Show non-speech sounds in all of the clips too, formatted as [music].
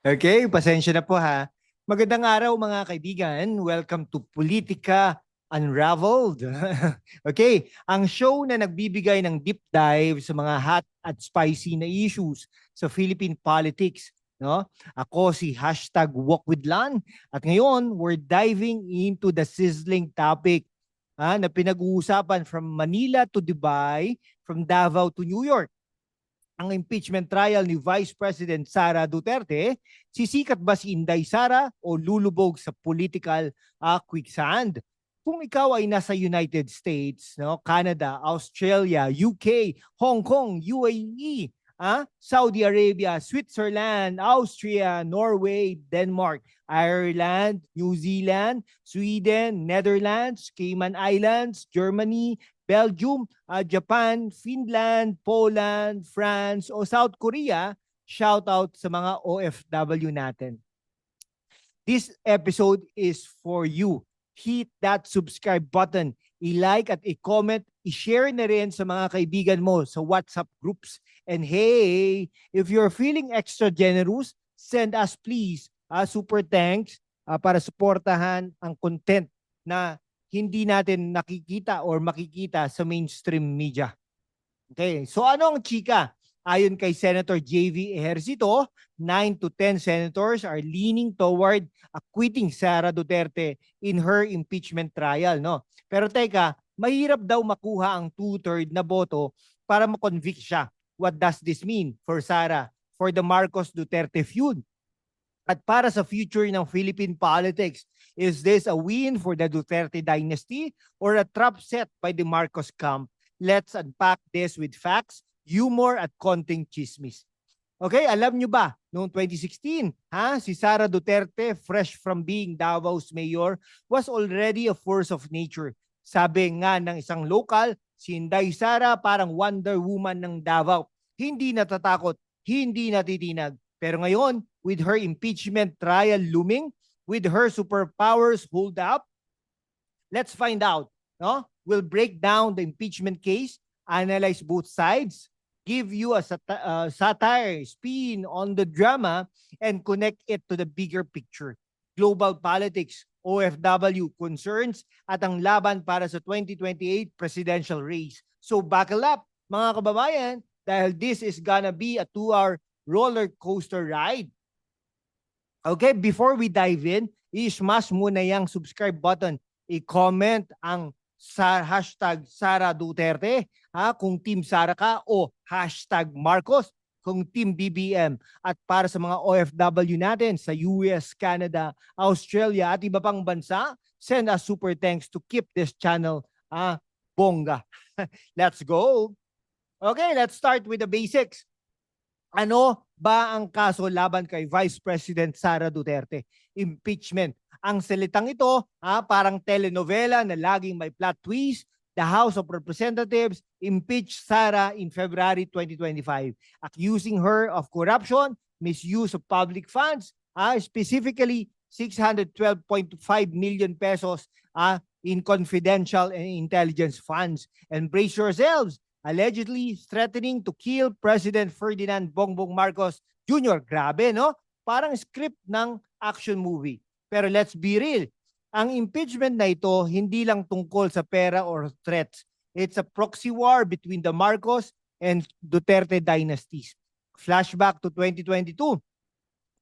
Okay, pasensya na po ha. Magandang araw mga kaibigan. Welcome to Politika Unraveled. [laughs] okay, ang show na nagbibigay ng deep dive sa mga hot at spicy na issues sa Philippine politics. No? Ako si hashtag Walk with Lan at ngayon we're diving into the sizzling topic ah, na pinag-uusapan from Manila to Dubai, from Davao to New York ang impeachment trial ni Vice President Sara Duterte, sisikat ba si Inday Sara o lulubog sa political uh, quicksand? Kung ikaw ay nasa United States, no, Canada, Australia, UK, Hong Kong, UAE, ah, Saudi Arabia, Switzerland, Austria, Norway, Denmark, Ireland, New Zealand, Sweden, Netherlands, Cayman Islands, Germany, Belgium, uh, Japan, Finland, Poland, France o South Korea, shout out sa mga OFW natin. This episode is for you. Hit that subscribe button, i-like at i-comment, i-share na rin sa mga kaibigan mo sa WhatsApp groups. And hey, if you're feeling extra generous, send us please a super thanks uh, para suportahan ang content na hindi natin nakikita or makikita sa mainstream media. Okay, so ano ang chika? Ayon kay Senator JV Ejercito, 9 to 10 senators are leaning toward acquitting Sara Duterte in her impeachment trial. No? Pero teka, mahirap daw makuha ang two-third na boto para makonvict siya. What does this mean for Sara, for the Marcos Duterte feud? At para sa future ng Philippine politics, is this a win for the Duterte dynasty or a trap set by the Marcos camp? Let's unpack this with facts, humor at konting chismis. Okay, alam nyo ba, noong 2016, ha, si Sara Duterte, fresh from being Davao's mayor, was already a force of nature. Sabi nga ng isang local, si Inday Sara parang Wonder Woman ng Davao. Hindi natatakot, hindi natitinag. Pero ngayon, with her impeachment trial looming, with her superpowers hold up, let's find out. No? We'll break down the impeachment case, analyze both sides, give you a sat- uh, satire, spin on the drama, and connect it to the bigger picture. Global politics, OFW concerns, at ang laban para sa 2028 presidential race. So buckle up, mga kababayan, dahil this is gonna be a two-hour roller coaster ride. Okay, before we dive in, i-smash muna yung subscribe button. I-comment ang sa hashtag Sara Duterte ha, kung Team Sara ka o hashtag Marcos kung Team BBM. At para sa mga OFW natin sa US, Canada, Australia at iba pang bansa, send us super thanks to keep this channel ah, bongga. [laughs] let's go! Okay, let's start with the basics. Ano ba ang kaso laban kay Vice President Sara Duterte? Impeachment. Ang salitang ito, ah, parang telenovela na laging may plot twist. The House of Representatives impeached Sara in February 2025, accusing her of corruption, misuse of public funds, ah, specifically 612.5 million pesos ah, in confidential and intelligence funds. And brace yourselves, allegedly threatening to kill President Ferdinand Bongbong Marcos Jr. Grabe, no? Parang script ng action movie. Pero let's be real, ang impeachment na ito hindi lang tungkol sa pera or threats. It's a proxy war between the Marcos and Duterte dynasties. Flashback to 2022.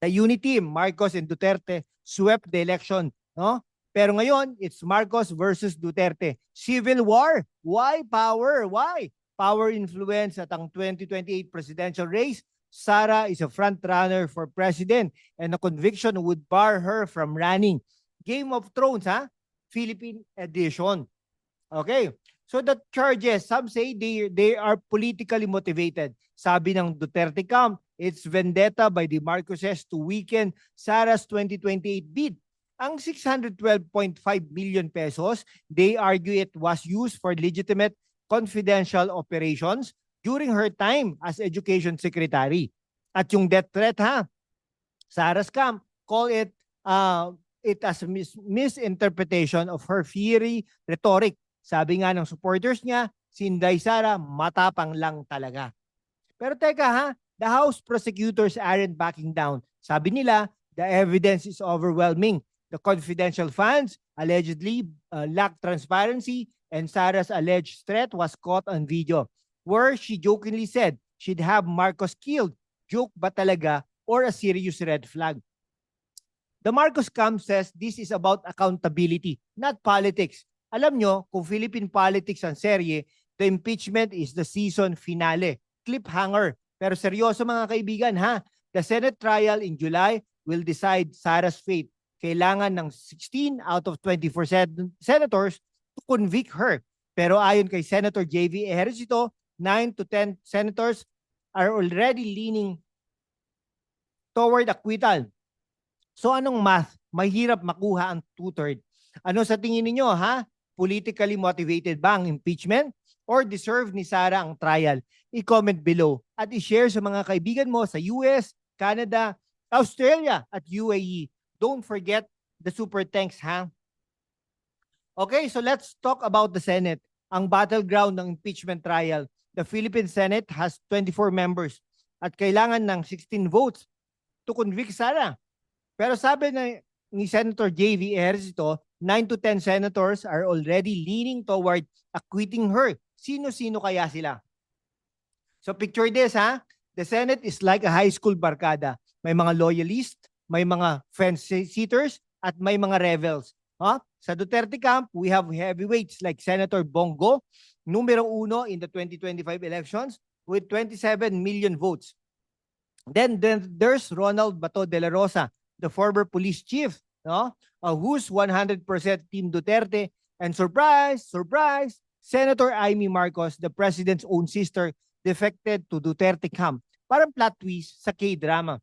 The unity, Marcos and Duterte swept the election, no? Pero ngayon, it's Marcos versus Duterte. Civil war. Why power? Why? Power influence at ang 2028 presidential race, Sara is a front runner for president and a conviction would bar her from running. Game of Thrones, ha? Philippine edition. Okay. So the charges, some say they, they are politically motivated. Sabi ng Duterte camp, it's vendetta by the Marcoses to weaken Sara's 2028 bid. Ang 612.5 million pesos, they argue it was used for legitimate confidential operations during her time as education secretary. At yung death threat ha, Sarah Scam, call it uh, it as mis- misinterpretation of her fiery rhetoric. Sabi nga ng supporters niya, si Inday Sara, matapang lang talaga. Pero teka ha, the House prosecutors aren't backing down. Sabi nila, the evidence is overwhelming. The confidential funds allegedly uh, lack transparency and Sarah's alleged threat was caught on video where she jokingly said she'd have Marcos killed. Joke ba talaga or a serious red flag? The Marcos Camp says this is about accountability, not politics. Alam nyo, kung Philippine politics ang serye, the impeachment is the season finale. Cliffhanger. Pero seryoso mga kaibigan ha, the Senate trial in July will decide Sarah's fate. Kailangan ng 16 out of 24 sen- senators to convict her. Pero ayon kay Senator J.V. Ejercito, 9 to 10 senators are already leaning toward acquittal. So anong math? Mahirap makuha ang two-third. Ano sa tingin ninyo ha? Politically motivated ba ang impeachment? Or deserve ni Sara ang trial? I-comment below at i-share sa mga kaibigan mo sa US, Canada, Australia at UAE. Don't forget the super thanks ha? Okay, so let's talk about the Senate. Ang battleground ng impeachment trial. The Philippine Senate has 24 members at kailangan ng 16 votes to convict Sara. Pero sabi na ni Senator J.V. Ejercito, 9 to 10 senators are already leaning toward acquitting her. Sino-sino kaya sila? So picture this ha. The Senate is like a high school barkada. May mga loyalist, may mga fence-sitters, at may mga rebels. Ha? Sa Duterte camp, we have heavyweights like Senator Bongo, numero uno in the 2025 elections with 27 million votes. Then, then there's Ronald Bato de la Rosa, the former police chief, no? Uh, who's 100% Team Duterte. And surprise, surprise, Senator Amy Marcos, the president's own sister, defected to Duterte camp. Parang plot twist sa K-drama.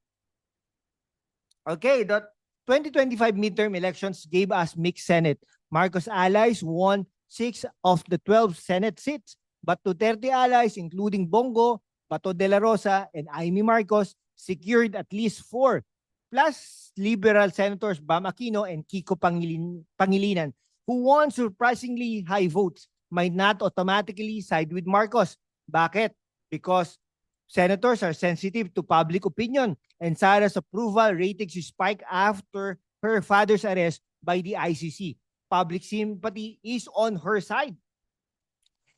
Okay, the 2025 midterm elections gave us mixed Senate. Marcos allies won six of the 12 Senate seats, but Duterte allies, including Bongo, Bato de la Rosa, and Amy Marcos, secured at least four, plus liberal senators Bam Aquino and Kiko Pangilin, Pangilinan, who won surprisingly high votes, might not automatically side with Marcos. Bakit? Because senators are sensitive to public opinion and Sarah's approval ratings spike after her father's arrest by the ICC. Public sympathy is on her side.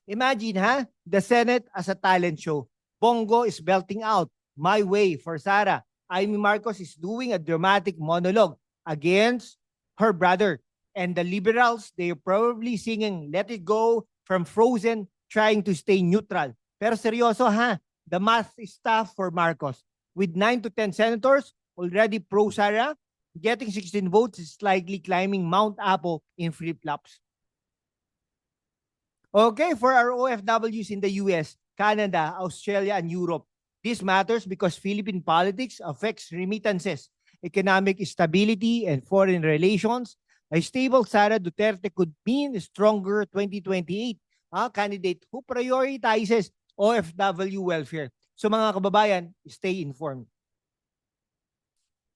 Imagine ha, the Senate as a talent show. Bongo is belting out, my way for Sarah. Amy Marcos is doing a dramatic monologue against her brother. And the liberals, they're probably singing Let It Go from Frozen, trying to stay neutral. Pero seryoso ha, the math is tough for Marcos. With 9 to 10 senators already pro Sara, getting 16 votes is likely climbing Mount Apo in flip-flops. Okay, for our OFWs in the US, Canada, Australia, and Europe, this matters because Philippine politics affects remittances, economic stability, and foreign relations. A stable Sara Duterte could mean a stronger 2028 ah, candidate who prioritizes OFW welfare. So mga kababayan, stay informed.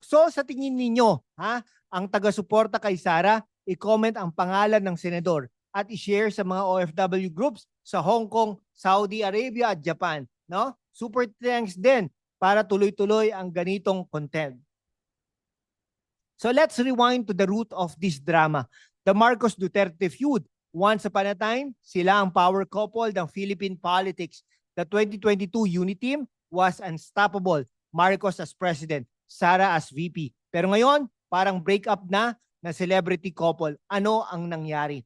So sa tingin ninyo, ha, ang taga-suporta kay Sara, i-comment ang pangalan ng senador at i-share sa mga OFW groups sa Hong Kong, Saudi Arabia at Japan, no? Super thanks din para tuloy-tuloy ang ganitong content. So let's rewind to the root of this drama. The Marcos Duterte feud. Once upon a time, sila ang power couple ng Philippine politics. The 2022 unit team was unstoppable. Marcos as president, Sara as VP. Pero ngayon, parang break up na na celebrity couple. Ano ang nangyari?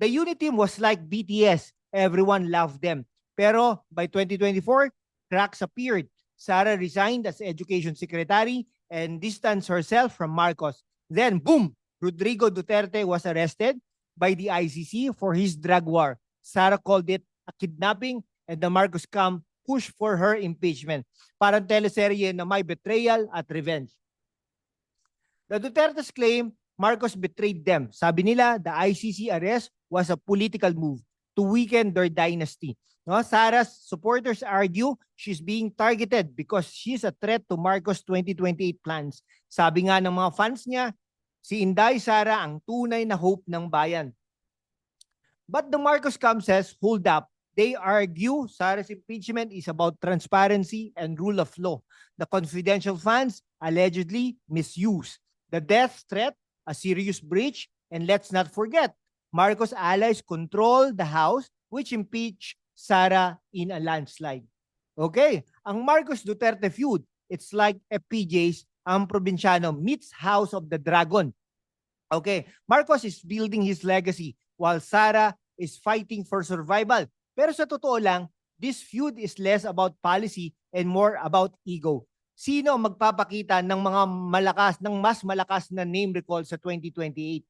The unit team was like BTS. Everyone loved them. Pero by 2024, cracks appeared. Sara resigned as education secretary and distanced herself from Marcos. Then, boom, Rodrigo Duterte was arrested by the ICC for his drug war. Sara called it a kidnapping and the Marcos camp pushed for her impeachment. Parang teleserye na may betrayal at revenge. The Duterte's claim Marcos betrayed them. Sabi nila, the ICC arrest was a political move to weaken their dynasty. No, Sarah's supporters argue she's being targeted because she's a threat to Marcos 2028 plans. Sabi nga ng mga fans niya, si Inday Sara ang tunay na hope ng bayan. But the Marcos camp says, hold up, They argue Sara's impeachment is about transparency and rule of law. The confidential funds allegedly misused. The death threat, a serious breach, and let's not forget, Marcos allies control the House which impeached Sara in a landslide. Okay, ang Marcos Duterte feud, it's like FPJ's ang probinsyano meets House of the Dragon. Okay, Marcos is building his legacy while Sara is fighting for survival. Pero sa totoo lang, this feud is less about policy and more about ego. Sino magpapakita ng mga malakas, ng mas malakas na name recall sa 2028?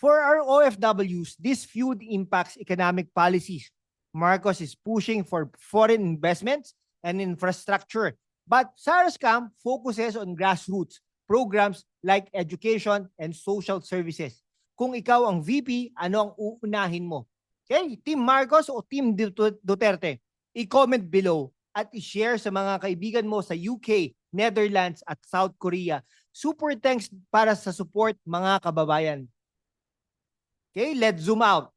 For our OFWs, this feud impacts economic policies. Marcos is pushing for foreign investments and infrastructure. But Sara's camp focuses on grassroots programs like education and social services. Kung ikaw ang VP, ano ang uunahin mo? Okay, Team Marcos o Team Dut- Duterte? I-comment below at i-share sa mga kaibigan mo sa UK, Netherlands at South Korea. Super thanks para sa support mga kababayan. Okay, let's zoom out.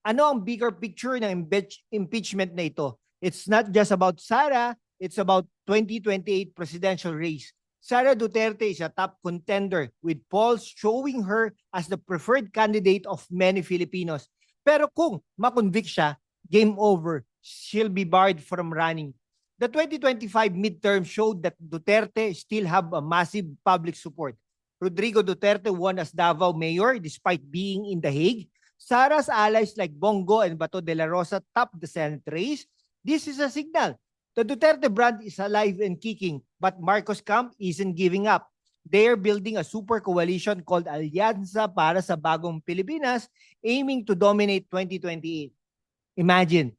Ano ang bigger picture ng impeach- impeachment na ito? It's not just about Sara, it's about 2028 presidential race. Sara Duterte is a top contender with polls showing her as the preferred candidate of many Filipinos. Pero kung makonvict siya, game over. She'll be barred from running. The 2025 midterm showed that Duterte still have a massive public support. Rodrigo Duterte won as Davao mayor despite being in The Hague. Sara's allies like Bongo and Bato de la Rosa top the Senate race. This is a signal. The Duterte brand is alive and kicking, but Marcos camp isn't giving up. They're building a super coalition called Alyansa para sa Bagong Pilipinas, aiming to dominate 2028. Imagine,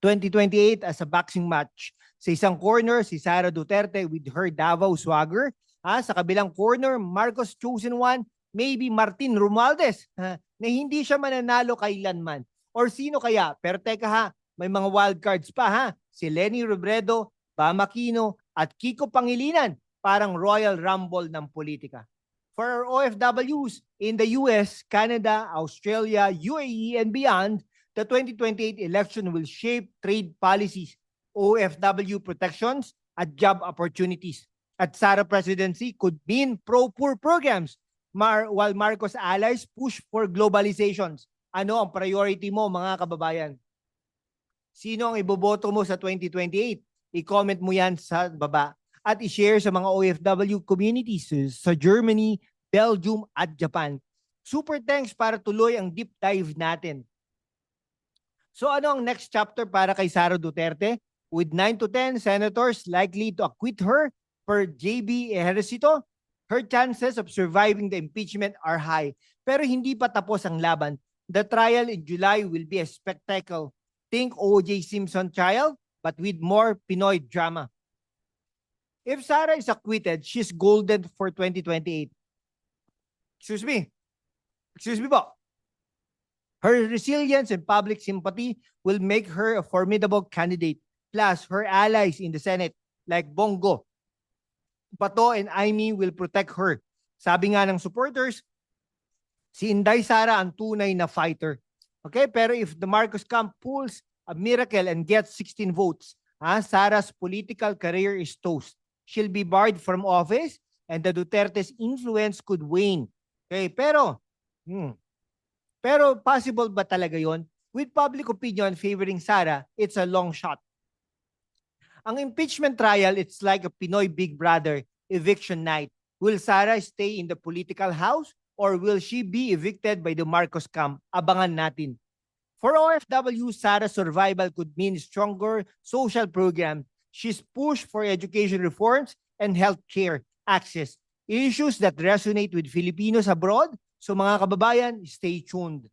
2028 as a boxing match. Sa isang corner, si Sara Duterte with her Davao swagger. Ah, sa kabilang corner, Marcos chosen one, maybe Martin Romualdez, ha, na hindi siya mananalo kailanman. Or sino kaya? Pero teka ha, may mga wild cards pa ha. Si Lenny Robredo, Bam Aquino, at Kiko Pangilinan. Parang Royal Rumble ng politika. For our OFWs in the US, Canada, Australia, UAE, and beyond, the 2028 election will shape trade policies, OFW protections, at job opportunities. At Sara presidency could mean pro-poor programs, Mar while Marcos allies push for globalizations. Ano ang priority mo mga kababayan? Sino ang iboboto mo sa 2028? I-comment mo yan sa baba at i-share sa mga OFW communities sa Germany, Belgium at Japan. Super thanks para tuloy ang deep dive natin. So ano ang next chapter para kay Sara Duterte? With 9 to 10 senators likely to acquit her per JB Ejercito, her chances of surviving the impeachment are high. Pero hindi pa tapos ang laban. The trial in July will be a spectacle. Think O.J. Simpson trial, but with more Pinoy drama. If Sara is acquitted, she's golden for 2028. Excuse me. Excuse me po. Her resilience and public sympathy will make her a formidable candidate. Plus, her allies in the Senate, like Bongo, Bato, and Aimee will protect her. Sabi nga ng supporters, si Inday Sara ang tunay na fighter. Okay, pero if the Marcos camp pulls a miracle and gets 16 votes, ah, Sara's political career is toast. She'll be barred from office and the Duterte's influence could wane. Okay, pero hmm, pero possible ba talaga 'yon? With public opinion favoring Sara, it's a long shot. Ang impeachment trial, it's like a Pinoy Big Brother eviction night. Will Sara stay in the political house or will she be evicted by the Marcos camp? Abangan natin. For OFW, Sara's survival could mean stronger social programs. She's pushed for education reforms and healthcare access. Issues that resonate with Filipinos abroad. So mga kababayan, stay tuned.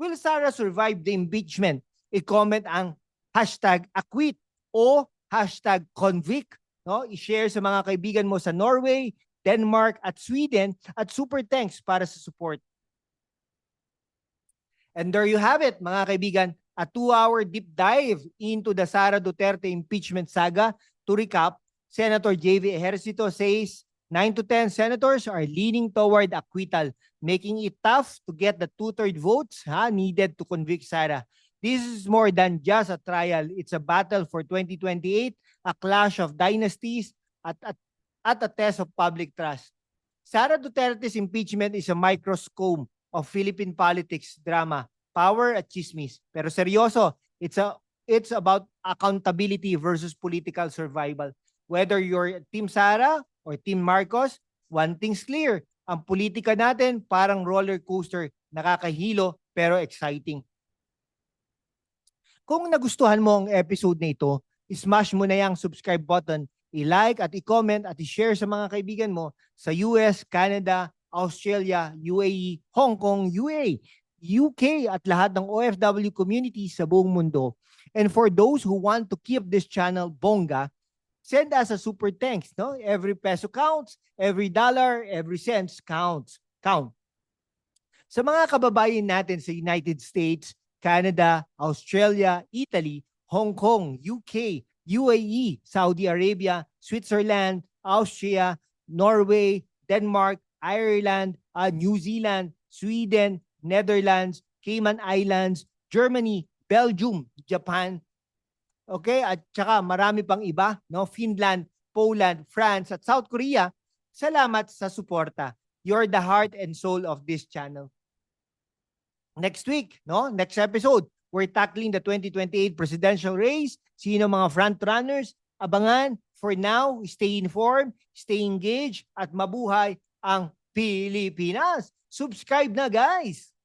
Will Sara survive the impeachment? I-comment ang hashtag acquit o hashtag convict. No? I-share sa mga kaibigan mo sa Norway, Denmark at Sweden at super thanks para sa support. And there you have it, mga kaibigan, a two-hour deep dive into the Sara Duterte impeachment saga. To recap, Senator J.V. Ejercito says 9 to 10 senators are leaning toward acquittal, making it tough to get the two-third votes ha, needed to convict Sara. This is more than just a trial. It's a battle for 2028, a clash of dynasties, at, at, at a test of public trust. Sara Duterte's impeachment is a microscope of Philippine politics drama, power at chismis. Pero seryoso, it's a it's about accountability versus political survival. Whether you're Team Sara or Team Marcos, one thing's clear. Ang politika natin parang roller coaster, nakakahilo pero exciting. Kung nagustuhan mo ang episode na ito, smash mo na yung subscribe button, i-like at i-comment at i-share sa mga kaibigan mo sa US, Canada, Australia, UAE, Hong Kong, UA, UK at lahat ng OFW community sa buong mundo. And for those who want to keep this channel bonga, send us a super thanks. No? Every peso counts, every dollar, every cents counts. Count. Sa mga kababayan natin sa United States, Canada, Australia, Italy, Hong Kong, UK, UAE, Saudi Arabia, Switzerland, Austria, Norway, Denmark, Ireland, uh, New Zealand, Sweden, Netherlands, Cayman Islands, Germany, Belgium, Japan. Okay? At saka marami pang iba, no? Finland, Poland, France, at South Korea. Salamat sa suporta. You're the heart and soul of this channel. Next week, no? Next episode, we're tackling the 2028 presidential race. Sino mga front runners? Abangan. For now, stay informed, stay engaged, at mabuhay ang Pilipinas. Subscribe na, guys!